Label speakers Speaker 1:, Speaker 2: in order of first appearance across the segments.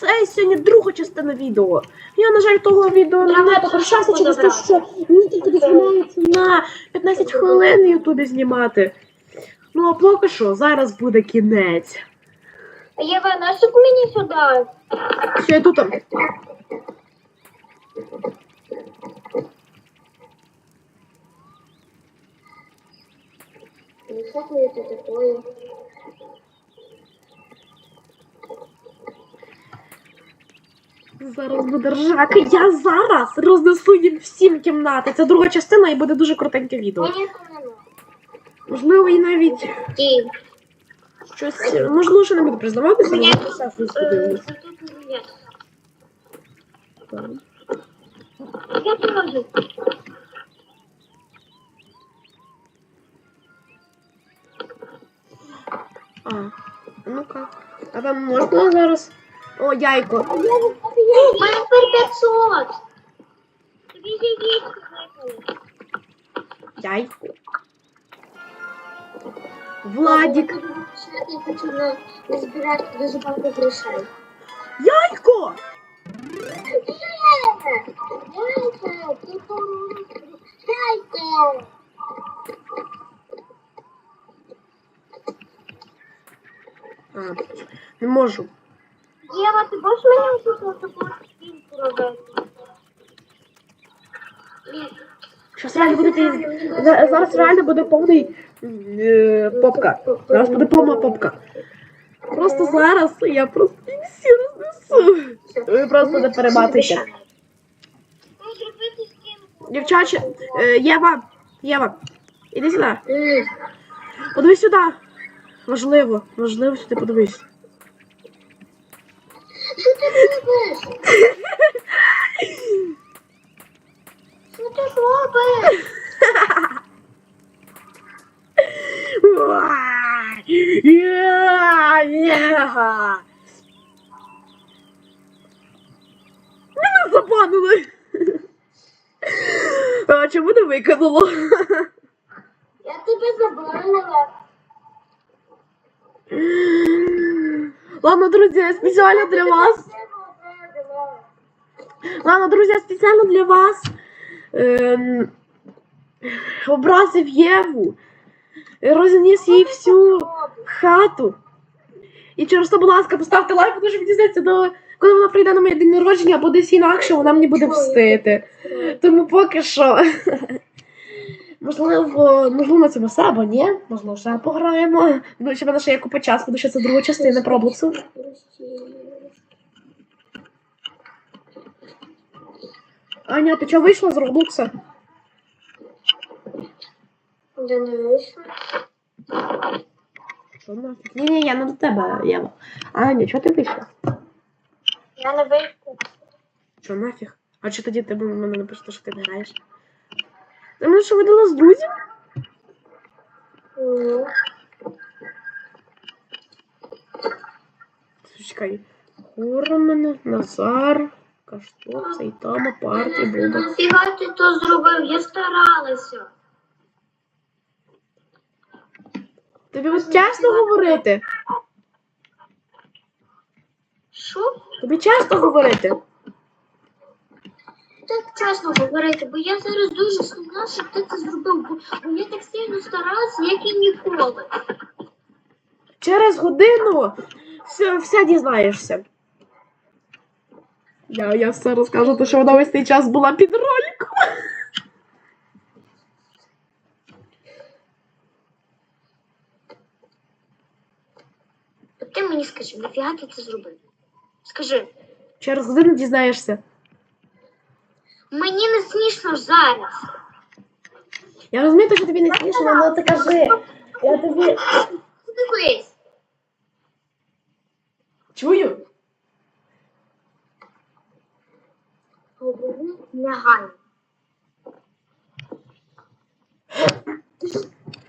Speaker 1: Це сьогодні друга частина відео. Я, на жаль, того відео не
Speaker 2: Треба
Speaker 1: покришався через те, що мені тільки дозволяється на 15 хвилин в Ютубі знімати. Ну а поки що, зараз буде кінець.
Speaker 2: Єва, насип мені сюди.
Speaker 1: Що я тут там?
Speaker 2: Ну, що це таке?
Speaker 1: Зараз буде ржака. Я зараз рознесу їм всім кімнати. Це друга частина і буде дуже крутеньке відео. Можливо, і навіть щось. Можливо, що не буду признаватися, але все
Speaker 2: Е. Я.
Speaker 1: А, ну-ка. А там можна зараз. О, яйко.
Speaker 2: У мене тепер 500. Тобі ще яєчко випали.
Speaker 1: Яйко. Владік.
Speaker 2: Я хочу на- назбирати дуже багато грошей.
Speaker 1: Яйко!
Speaker 2: Яйко, ти хороший. Яйко.
Speaker 1: А, не можу.
Speaker 2: Єва, ти можеш мені ось
Speaker 1: Щас реально буде зараз реально буде повний е, попка. Зараз буде повна попка. Просто зараз я просто всі рознесу. Ви просто не
Speaker 2: стінку.
Speaker 1: Дівчаче, е, Єва, Єва, іди сюди. Подивись сюди. Важливо, важливо сюди подивись.
Speaker 2: Що ти робиш?
Speaker 1: Мене забанили. А чому не викинуло?
Speaker 2: Я тебе забрала.
Speaker 1: Ладно, друзі, спеціально для вас. Ладно, друзі, спеціально для вас. Ем, образив Єву. Розніс їй всю хату. І через то, будь ласка, поставте лайк, тому що мені здається, до коли вона прийде на моє день народження або десь інакше, вона мені буде встити. Тому поки що. Можливо, можливо, на цьому все або ні. Можливо, ще пограємо. Ну, ще в мене ще є купа часу, тому що це друга частина Роблоксу. Аня, ти чого вийшла з Роблокса?
Speaker 2: Де не вийшло?
Speaker 1: Що? Ні, ні, я не до тебе, Єва. Аня, чого ти вийшла?
Speaker 2: Я не вийшла.
Speaker 1: Що нафіг? А чи тоді ти мене напишеш, що ти не граєш? Мене що видала з друзів? Чекай. Хурамен, Назар, Каштук, Сайтама, Парті, Буда.
Speaker 2: Нафіга ти то зробив? Я старалася.
Speaker 1: Тобі от чесно говорити?
Speaker 2: Що?
Speaker 1: Тобі чесно говорити?
Speaker 2: Чесно говорити, бо я зараз дуже сумна, що ти це зробив, бо, я так сильно старалася, як і ніколи.
Speaker 1: Через годину все, все дізнаєшся. Я, я все розкажу, то що вона весь цей час була під роликом.
Speaker 2: Ти мені скажи, нафіга ти це зробив? Скажи,
Speaker 1: Через годину дізнаєшся.
Speaker 2: Мені не смішно зараз.
Speaker 1: Я розумію, що тобі не смішно, але ти кажи. Я тобі.
Speaker 2: Дивись.
Speaker 1: Чую.
Speaker 2: Говори негайно. Ти ж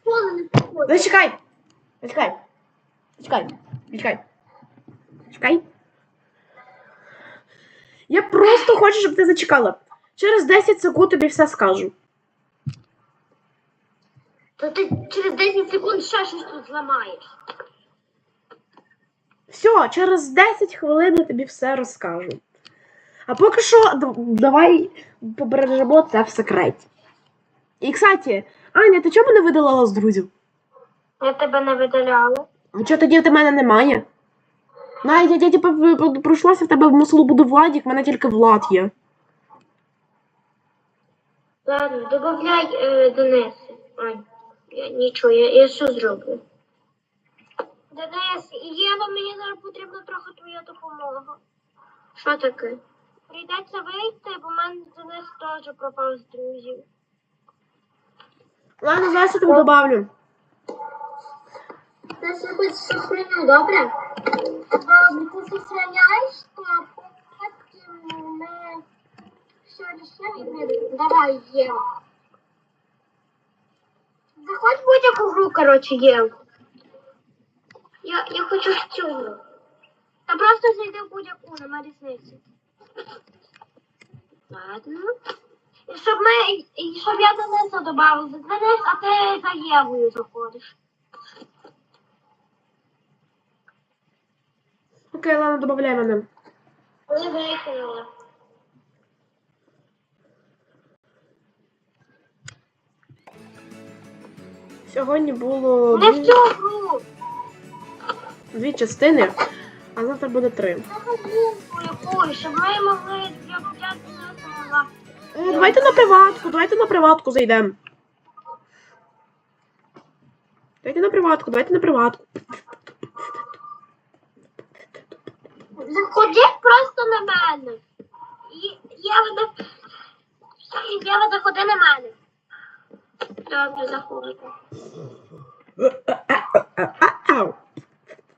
Speaker 2: школи не походиш.
Speaker 1: Зачекай. Зачекай. Зачекай. Зачекай. Зачекай. Я просто хочу, щоб ти зачекала. Через 10 секунд тобі все скажу.
Speaker 2: То ти через 10 секунд ще щось тут зламаєш.
Speaker 1: Все, через 10 хвилин я тобі все розкажу. А поки що давай побережемо це в секреті. І, кстати, Аня, ти чому не видалила з друзів?
Speaker 2: Я тебе не видаляла.
Speaker 1: А чого тоді в мене немає? Навіть я, я типу, в- в- пройшлася в тебе в мусилу буду Владік, в мене тільки Влад є.
Speaker 2: Ладно, добавляй е, Дениса. Ань, я, нічого, я, я все зроблю. Денис, Єва, мені зараз потрібна трохи твоя допомога. Що таке? Прийдеться вийти, бо в мене Денис теж пропав з друзів.
Speaker 1: Ладно, зараз я тебе добавлю.
Speaker 2: Ти якось сохраню, добре? Добре, ти сохраняєш, то потім ми все і ми- Давай, Єва. Заходь в будь-яку гру, коротше, Єв. Я, я хочу в цю гру. Та просто зайди в будь-яку, нема різниці. Ладно. І щоб ми, і щоб я Дениса додав. Денис, а ти за Євою заходиш.
Speaker 1: Окей, ладно, добавляй мене.
Speaker 2: Коли викинула.
Speaker 1: Сьогодні було
Speaker 2: Не в
Speaker 1: дві,
Speaker 2: цю гру.
Speaker 1: дві частини, а завтра буде три.
Speaker 2: На щоб ми могли я могла.
Speaker 1: Е, Давайте на приватку, давайте на приватку зайдемо. Давайте на приватку, давайте на приватку.
Speaker 2: Заходіть просто на мене. І- Єва, на... Єва, заходи на мене. Добре, заходи.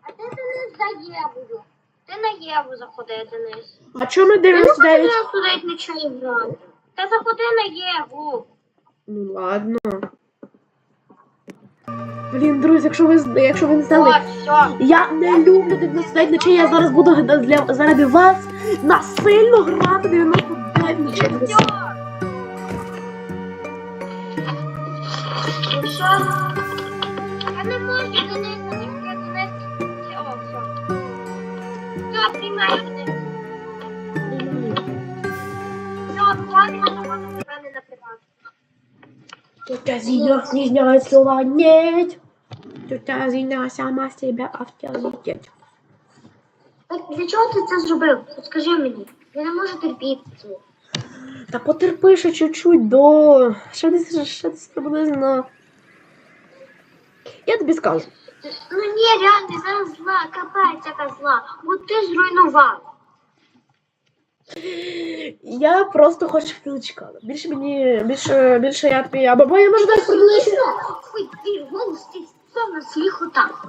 Speaker 2: А ти Денис за Євою. Ти на Єву заходи, Денис.
Speaker 1: А чому ми
Speaker 2: Я не
Speaker 1: дивимося
Speaker 2: хочу
Speaker 1: 9?
Speaker 2: нічого брати. Та заходи на Єву.
Speaker 1: Ну ладно. Блін, друзі, якщо ви з- якщо ви не знали,
Speaker 2: От, все.
Speaker 1: я не люблю 99 ночей, я зараз буду для, заради вас насильно грати 99 ночей.
Speaker 2: Все. Ну що? Я не можу Дениса, ніхто Денис. О, все. Все, приймаю Денис. Все, входимо, заходимо до мене на приват.
Speaker 1: Тетя Зина не знает слова нет. Тетя Зина сама себя авторитет.
Speaker 2: Так для чого ти це зробив? От скажи мені. Я не можу терпіти.
Speaker 1: Та потерпи ще чуть-чуть до. Ще десь ще десь приблизно. Я тобі скажу.
Speaker 2: Ну ні, реально, зараз зла, капець яка зла. От ти зруйнував.
Speaker 1: Я просто хочу щоб. Більше мені. Більше, більше я тобі. Або я можу продовжити.
Speaker 2: Ой, твій голос, ти на своїх отак.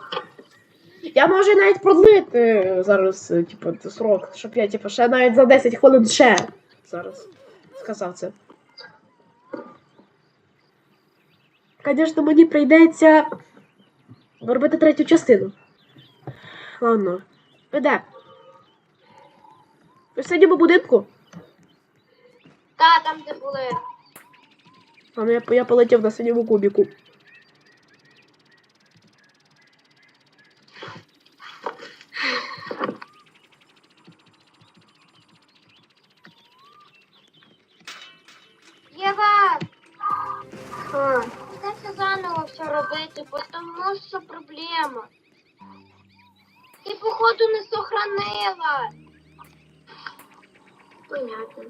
Speaker 1: Я можу навіть продлити зараз, е, типу, срок, щоб я, типу, ще навіть за 10 хвилин ще зараз сказав це. Звісно, мені прийдеться робити третю частину. Ладно. Ви де? Ви в синьому будинку?
Speaker 2: Та, там де були.
Speaker 1: Ладно, я, я полетів на синьому кубіку.
Speaker 2: Єва! Придеться заново все робити, бо тому що проблема. Ти, походу, не сохранила. Понятно.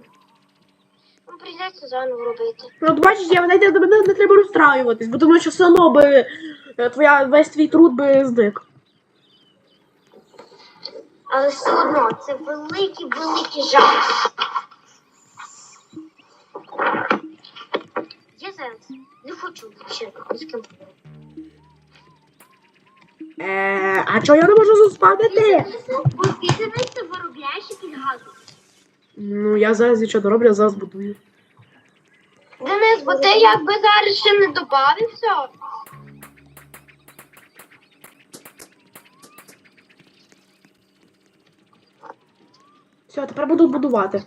Speaker 2: Ну, прийдеться заново робити.
Speaker 1: Ну, от бачиш, я навіть до мене не треба розстраюватись, бо тому що все одно би е, твоя, весь твій труд би зник.
Speaker 2: Але все одно це великий, великий жах. Я зараз не хочу ще з ким.
Speaker 1: Е, а чого я не можу заспавнити?
Speaker 2: Ти дивишся, виробляєш і підгадуєш.
Speaker 1: Ну, я зараз нічого не роблю, я зараз будую.
Speaker 2: Денис, бо ти якби зараз ще не добавився.
Speaker 1: Все, тепер буду будувати.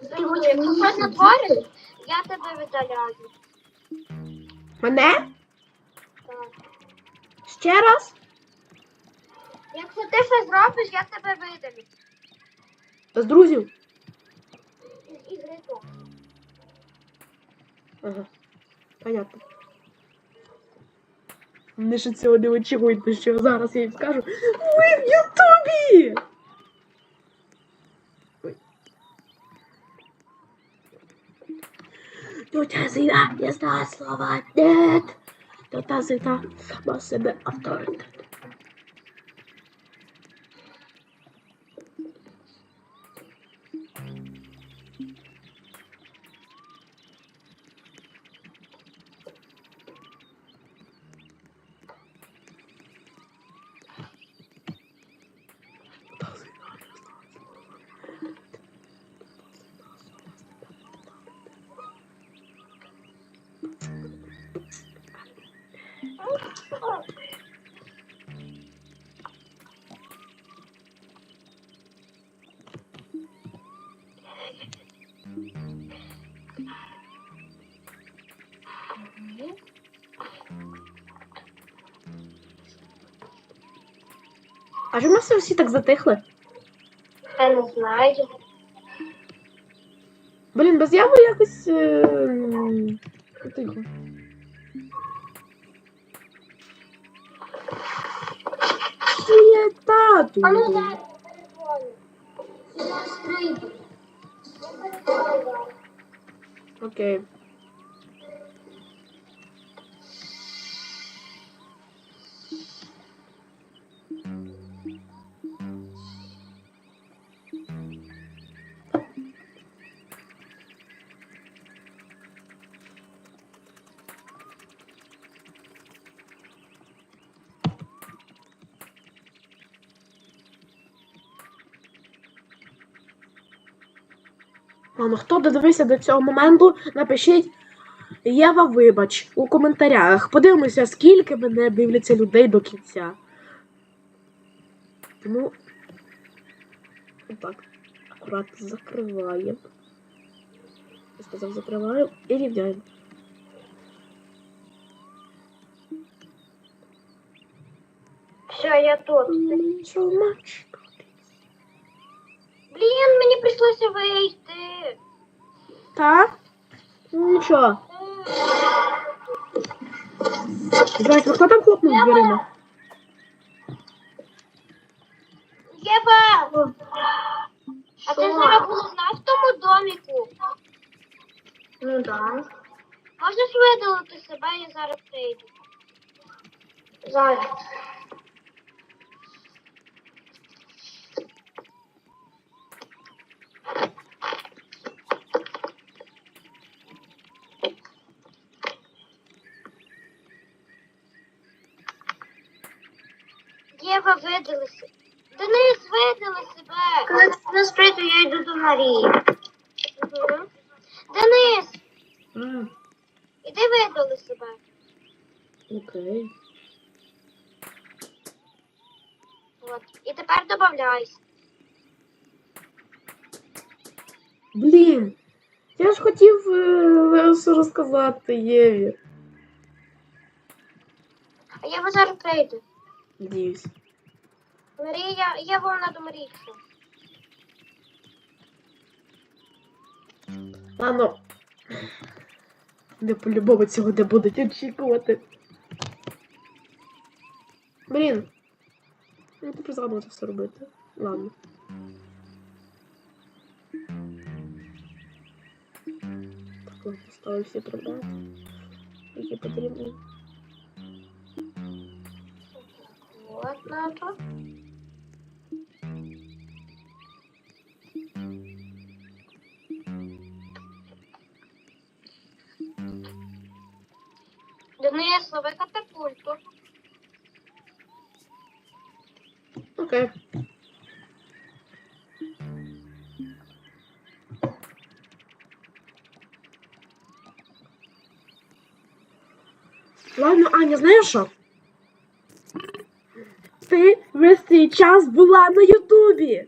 Speaker 2: Ти якщо щось натвориш, я тебе видаляю.
Speaker 1: Мене?
Speaker 2: Так.
Speaker 1: Ще раз?
Speaker 2: Якщо ти щось зробиш, я тебе видалю.
Speaker 1: З друзів?
Speaker 2: З ігри то.
Speaker 1: Ага. Понятно. Вони ще цього не очікують, що зараз я їм скажу. Ви в Ютубі! Ой. Тетя Зіна не знає слова «нет». Тетя Зіна сама себе А чому все всі так затихли?
Speaker 2: Я не знаю.
Speaker 1: Блін, без яви якось. Е... Тихо. Є тату.
Speaker 2: А ну зараз перезвоню. Зараз прийду.
Speaker 1: Окей. Ладно, хто додивився до цього моменту, напишіть Єва, вибач у коментарях. Подивимося, скільки мене дивляться людей до кінця. Тому. Отак. Акуратно закриваємо. Я сказав, закриваємо і рівняємо.
Speaker 2: Все, я тут. Блін, мені прийшлося вийти.
Speaker 1: Та? Нічого. Блять, ну хто там хлопнув дверима?
Speaker 2: Єва! А ти зараз головна в тому доміку.
Speaker 3: Ну да.
Speaker 2: Можеш видалити себе, я зараз прийду.
Speaker 3: Зараз.
Speaker 2: Єва, видали себе. Денис, видали себе.
Speaker 3: Коли ти нас прийду, я йду до Марії.
Speaker 2: Угу. Денис,
Speaker 1: А,
Speaker 2: іди видали себе.
Speaker 1: окей.
Speaker 2: От. І тепер додавайся.
Speaker 1: Блін. Я ж хотів е, все розказати Єві.
Speaker 2: А Єва зараз прийде.
Speaker 1: Надіюсь.
Speaker 2: Марія, до Марії. пішла.
Speaker 1: Ладно. Не по-любому цього не будуть очікувати. Блін. Ну, ти згадував це все робити. Ладно. Так, ладно, поставив всі предмети, які потрібні.
Speaker 2: От на Денис, лови катапульту.
Speaker 1: Окей. Ладно, Аня, знаєш що? Ти весь час була на Ютубі.